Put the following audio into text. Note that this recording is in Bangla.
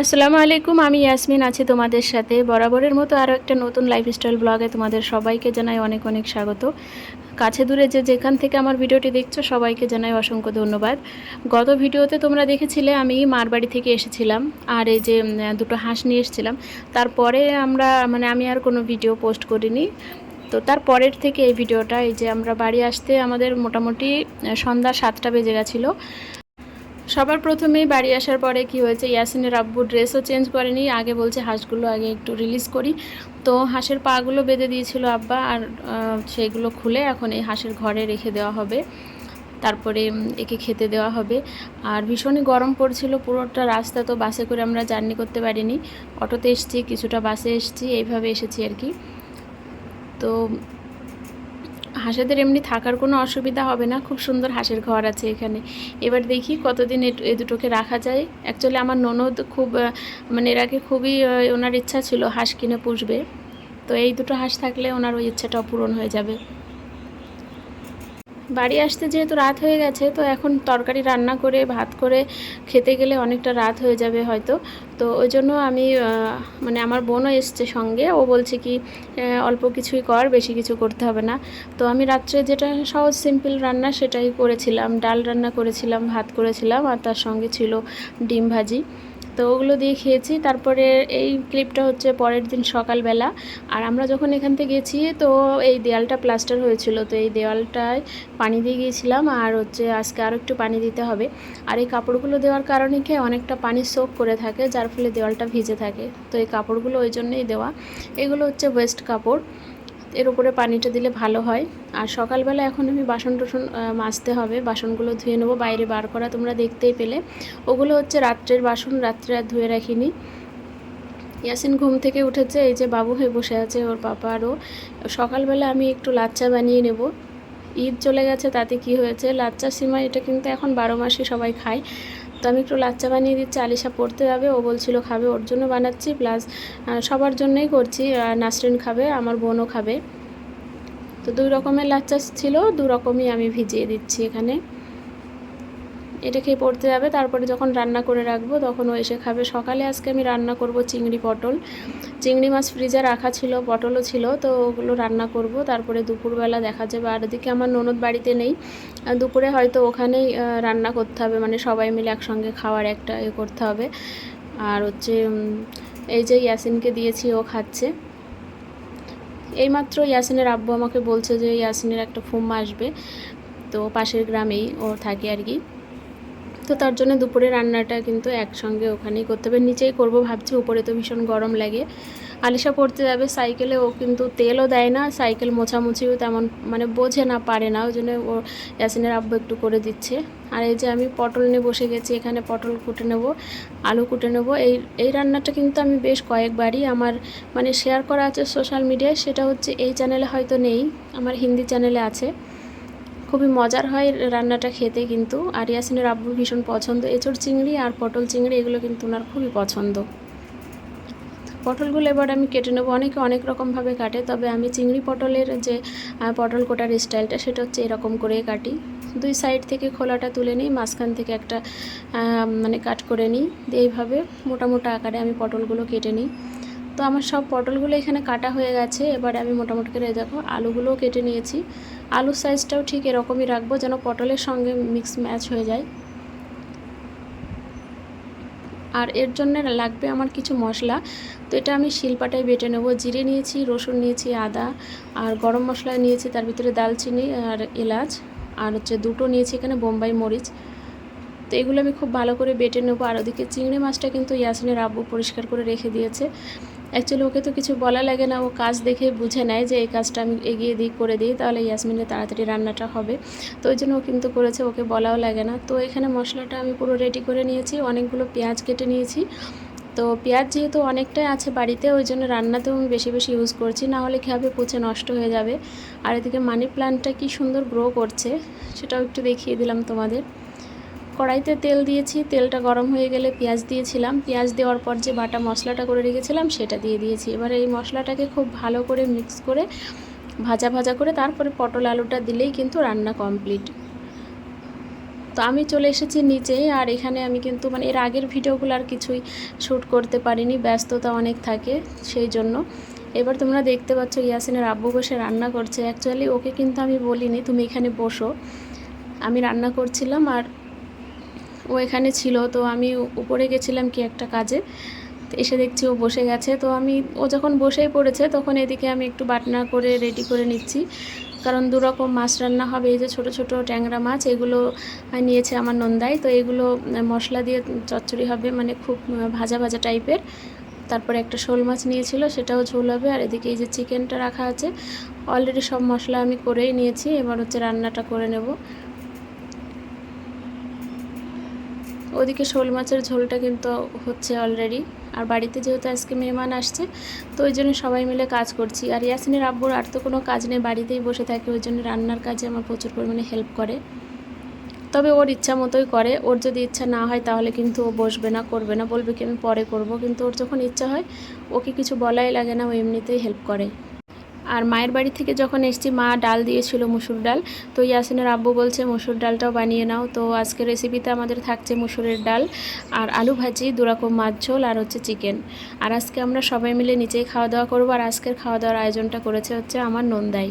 আসসালামু আলাইকুম, আমি ইয়াসমিন আছি তোমাদের সাথে। বরাবরের মতো আরও একটা নতুন লাইফস্টাইল ব্লগে তোমাদের সবাইকে জানাই অনেক অনেক স্বাগত। কাছে দূরে যে যেখান থেকে আমার ভিডিওটি দেখছ, সবাইকে জানাই অসংখ্য ধন্যবাদ। গত ভিডিওতে তোমরা দেখেছিলে, আমি মার বাড়ি থেকে এসেছিলাম, আর এই যে দুটো হাঁস নিয়ে এসেছিলাম। তারপরে আমরা মানে আমি আর কোনো ভিডিও পোস্ট করিনি। তো তার পরের থেকে এই ভিডিওটা, এই যে আমরা বাড়ি আসতে আমাদের মোটামুটি সন্ধ্যা সাতটা বেজে গেছিল। সবার প্রথমেই বাড়ি আসার পরে কি হয়েছে, ইয়াসিনের আব্বু ড্রেসও চেঞ্জ করেনি, আগে বলছে হাঁসগুলো আগে একটু রিলিজ করি। তো হাঁসের পাগুলো বেঁধে দিয়েছিল আব্বা আর সেগুলো খুলে এখন এই হাঁসের ঘরে রেখে দেওয়া হবে। তারপরে একে খেতে দেওয়া হবে। আর ভীষণই গরম পড়ছিল, পুরোটা রাস্তা তো বাসে করে আমরা জার্নি করতে পারিনি। অটোতে এসেছি, কিছুটা বাসে এসেছি, এইভাবে এসেছি আর কি। তো হাঁসেদের এমনি থাকার কোনো অসুবিধা হবে না। খুব সুন্দর হাঁসের ঘর আছে এখানে। এবার দেখি কতদিন এ দুটোকে রাখা যায়। অ্যাকচুয়ালি আমার ননদ খুব মানে এর আগে খুবই ওনার ইচ্ছা ছিল হাঁস কিনে পুষবে। তো এই দুটো হাঁস থাকলে ওনার ওই ইচ্ছাটাও পূরণ হয়ে যাবে। বাড়ি আসতে যেহেতু রাত হয়ে গেছে, তো এখন তরকারি রান্না করে, ভাত করে খেতে গেলে অনেকটা রাত হয়ে যাবে হয়তো। তো ওই জন্য আমি মানে আমার বোনও এসছে সঙ্গে, ও বলছে কি অল্প কিছুই কর, বেশি কিছু করতে হবে না। তো আমি রাত্রে যেটা সহজ, সিম্পল রান্না সেটাই করেছিলাম, ডাল রান্না করেছিলাম, ভাত করেছিলাম, আর তার সঙ্গে ছিল ডিম ভাজি। তো ওগুলো দিয়ে খেয়েছি। তারপরে এই ক্লিপটা হচ্ছে পরের দিন সকালবেলা। আর আমরা যখন এখান থেকে গেছি, তো এই দেয়ালটা প্লাস্টার হয়েছিল। তো এই দেওয়ালটায় পানি দিয়ে গিয়েছিলাম আর হচ্ছে আজকে আরও একটু পানি দিতে হবে। আর এই কাপড়গুলো দেওয়ার কারণে কি অনেকটা পানি সোক করে থাকে, যার ফলে দেওয়ালটা ভিজে থাকে। তো এই কাপড়গুলো ওই জন্যই দেওয়া। এগুলো হচ্ছে ওয়েস্ট কাপড়। এর উপরে পানিটা দিলে ভালো হয়। আর সকালবেলা এখন আমি বাসন টাসন মাজতে হবে। বাসনগুলো ধুয়ে নেব, বাইরে বার করা তোমরা দেখতেই পেলে। ওগুলো হচ্ছে রাত্রের বাসন, রাত্রে আর ধুয়ে রাখিনি। ইয়াসিন ঘুম থেকে উঠেছে, এই যে বাবু হয়ে বসে আছে, ওর পাপা আরও সকালবেলা আমি একটু লাচ্চা বানিয়ে নেব। ঈদ চলে গেছে, তাতে কি হয়েছে? লাচ্চা সিমাই, এটা কিন্তু এখন বারো মাসে সবাই খায়। তো আমি একটু লাচ্চা বানিয়ে দিচ্ছি, আলিশা পড়তে যাবে, ও বলছিল খাবে, ওর জন্য বানাচ্ছি প্লাস সবার জন্যই করছি নাসরিন খাবে, আমার বোনও খাবে। তো দুই রকমের লাচ্চা ছিল দু রকমই আমি ভিজিয়ে দিচ্ছি এখানে। এটা খেয়ে পড়তে যাবে। তারপরে যখন রান্না করে রাখব, তখন ও এসে খাবে। সকালে আজকে আমি রান্না করব চিংড়ি পটল। চিংড়ি মাছ ফ্রিজে রাখা ছিল, পটলও ছিল, তো ওগুলো রান্না করব। তারপরে দুপুরবেলা দেখা যাবে। আর ওদিকে আমার ননদ বাড়িতে নেই। দুপুরে হয়তো ওখানেই রান্না করতে হবে। মানে সবাই মিলে একসঙ্গে খাওয়ার একটা এ করতে হবে। আর হচ্ছে এই যে ইয়াসিনকে দিয়েছি, ও খাচ্ছে। এইমাত্র ইয়াসিনের আব্বু আমাকে বলছে যে, ইয়াসিনের একটা ফুম্মা আসবে। তো পাশের গ্রামেই ও থাকে আর কি। তো তার জন্য দুপুরে রান্নাটা কিন্তু একসঙ্গে ওখানেই করতে হবে। নিচেই করব ভাবছি, উপরে তো ভীষণ গরম লাগে। আলিশা পড়তে যাবে সাইকেলে, ও কিন্তু তেলও দেয় না, সাইকেল মোছামুছিও তেমন মানে বোঝে না, পারে না, ওই জন্য ও ইয়াসিনের আব্বু একটু করে দিচ্ছে। আর এই যে আমি পটল নিয়ে বসে গেছি, এখানে পটল কুটে নেব, আলু কুটে নেব। এই এই রান্নাটা কিন্তু আমি বেশ কয়েকবারই আমার মানে শেয়ার করা আছে সোশ্যাল মিডিয়ায় সেটা হচ্ছে এই চ্যানেলে হয়তো নেই, আমার হিন্দি চ্যানেলে আছে। খুবই মজার হয় রান্নাটা খেতে কিন্তু। আর ইয়াসিনের আব্বুর ভীষণ পছন্দ। এঁচড় চিংড়ি আর পটল চিংড়ি, এগুলো কিন্তু ওনার খুবই পছন্দ। পটলগুলো এবার আমি কেটে নেব। অনেকে অনেক রকমভাবে কাটে, তবে আমি চিংড়ি পটলের যে পটল কোটার স্টাইলটা, সেটা হচ্ছে এরকম করে কাটি। দুই সাইড থেকে খোলাটা তুলে নিই, মাঝখান থেকে একটা মানে কাট করে নিই। এইভাবে মোটা মোটা আকারে আমি পটলগুলো কেটে নিই। তো আমার সব পটলগুলো এখানে কাটা হয়ে গেছে। এবারে আমি মোটামুটি করে দেখো আলুগুলোও কেটে নিয়েছি। আলুর সাইজটাও ঠিক এরকমই রাখব যেন পটলের সঙ্গে মিক্স ম্যাচ হয়ে যায়। আর এর জন্য লাগবে আমার কিছু মশলা। তো এটা আমি শিলপাটায় বেটে নেব। জিরে নিয়েছি, রসুন নিয়েছি, আদা আর গরম মশলা নিয়েছি, তার ভিতরে দালচিনি আর এলাচ। আর হচ্ছে দুটো নিয়েছি এখানে বোম্বাই মরিচ। তো এগুলো আমি খুব ভালো করে বেটে নেব। আর ওদিকে চিংড়ি মাছটা কিন্তু ইয়াসিনের আব্বু পরিষ্কার করে রেখে দিয়েছে। অ্যাকচুয়ালি ওকে তো কিছু বলা লাগে না। ও কাজ দেখে বুঝে নেয় যে এই কাজটা আমি এগিয়ে দিই, করে দিই, তাহলে ইয়াসমিনের তাড়াতাড়ি রান্নাটা হবে। তো ওই জন্য ও কিন্তু করেছে, ওকে বলাও লাগে না। তো এখানে মশলাটা আমি পুরো রেডি করে নিয়েছি, অনেকগুলো পেঁয়াজ কেটে নিয়েছি। তো পেঁয়াজ যেহেতু অনেকটাই আছে বাড়িতে, ওই জন্য রান্নাতেও আমি বেশি বেশি ইউজ করছি, না হলে কীভাবে পচে নষ্ট হয়ে যাবে। আর এদিকে মানি প্লান্টটা কি সুন্দর গ্রো করছে, সেটাও একটু দেখিয়ে দিলাম তোমাদের। কড়াইতে তেল দিয়েছি, তেলটা গরম হয়ে গেলে পেঁয়াজ দিয়েছিলাম। পেঁয়াজ দেওয়ার পর যে বাটা মশলাটা করে রেখেছিলাম, সেটা দিয়ে দিয়েছি। এবার এই মশলাটাকে খুব ভালো করে মিক্স করে ভাজা ভাজা করে তারপরে পটল আলুটা দিলেই কিন্তু রান্না কমপ্লিট। তো আমি চলে এসেছি নিচে আর এখানে আমি কিন্তু মানে এর আগের ভিডিওগুলো আর কিছুই শ্যুট করতে পারিনি, ব্যস্ততা অনেক থাকে সেই জন্য। এবার তোমরা দেখতে পাচ্ছ ইয়াসিনের আব্বু বসে রান্না করছে। অ্যাকচুয়ালি ওকে কিন্তু আমি বলিনি, তুমি এখানে বসো। আমি রান্না করছিলাম আর ও এখানে ছিল, তো আমি উপরে গেছিলাম কি একটা কাজে। এসে দেখছি ও বসে গেছে, তো আমি, ও যখন বসেই পড়েছে তখন এদিকে আমি একটু বাটনা করে রেডি করে নিচ্ছি। কারণ দু রকম মাছ রান্না হবে, এই যে ছোট ছোট ট্যাংরা মাছ, এগুলো নিয়েছে আমার নন্দাই। তো এগুলো মশলা দিয়ে চচ্চড়ি হবে মানে খুব ভাজা ভাজা টাইপের। তারপরে একটা শোল মাছ নিয়েছিল, সেটাও ঝোল হবে। আর এদিকে এই যে চিকেনটা রাখা আছে অলরেডি সব মশলা আমি করেই নিয়েছি, এবার হচ্ছে রান্নাটা করে নেব। ওদিকে শোল মাছের ঝোলটা কিন্তু হচ্ছে অলরেডি আর বাড়িতে যেহেতু আজকে মেহমান আসছে, তো ওই জন্য সবাই মিলে কাজ করছি। আর ইয়াসিনের আব্বুর আর তো কোনো কাজ নেই, বাড়িতেই বসে থাকে, ওই জন্য রান্নার কাজে আমার প্রচুর পরিমাণে হেল্প করে। তবে ওর ইচ্ছা মতোই করে, ওর যদি ইচ্ছা না হয় তাহলে কিন্তু ও বসবে না, করবে না, বলবে কি আমি পরে করব, কিন্তু ওর যখন ইচ্ছা হয়, ওকে কিছু বলাই লাগে না, ও এমনিতেই হেল্প করে। আর মায়ের বাড়ি থেকে যখন এসছি, মা ডাল দিয়েছিল মুসুর ডাল। তো ইয়াসিনের আব্বু বলছে, মুসুর ডালটাও বানিয়ে নাও। তো আজকে রেসিপিতে আমাদের থাকছে মুসুরের ডাল আর আলু ভাজি, দুরকম মাছ ঝোল আর হচ্ছে চিকেন আর আজকে আমরা সবাই মিলে নিচেই খাওয়া দাওয়া করব। আর আজকের খাওয়া দাওয়ার আয়োজনটা করেছে হচ্ছে আমার নন্দাই।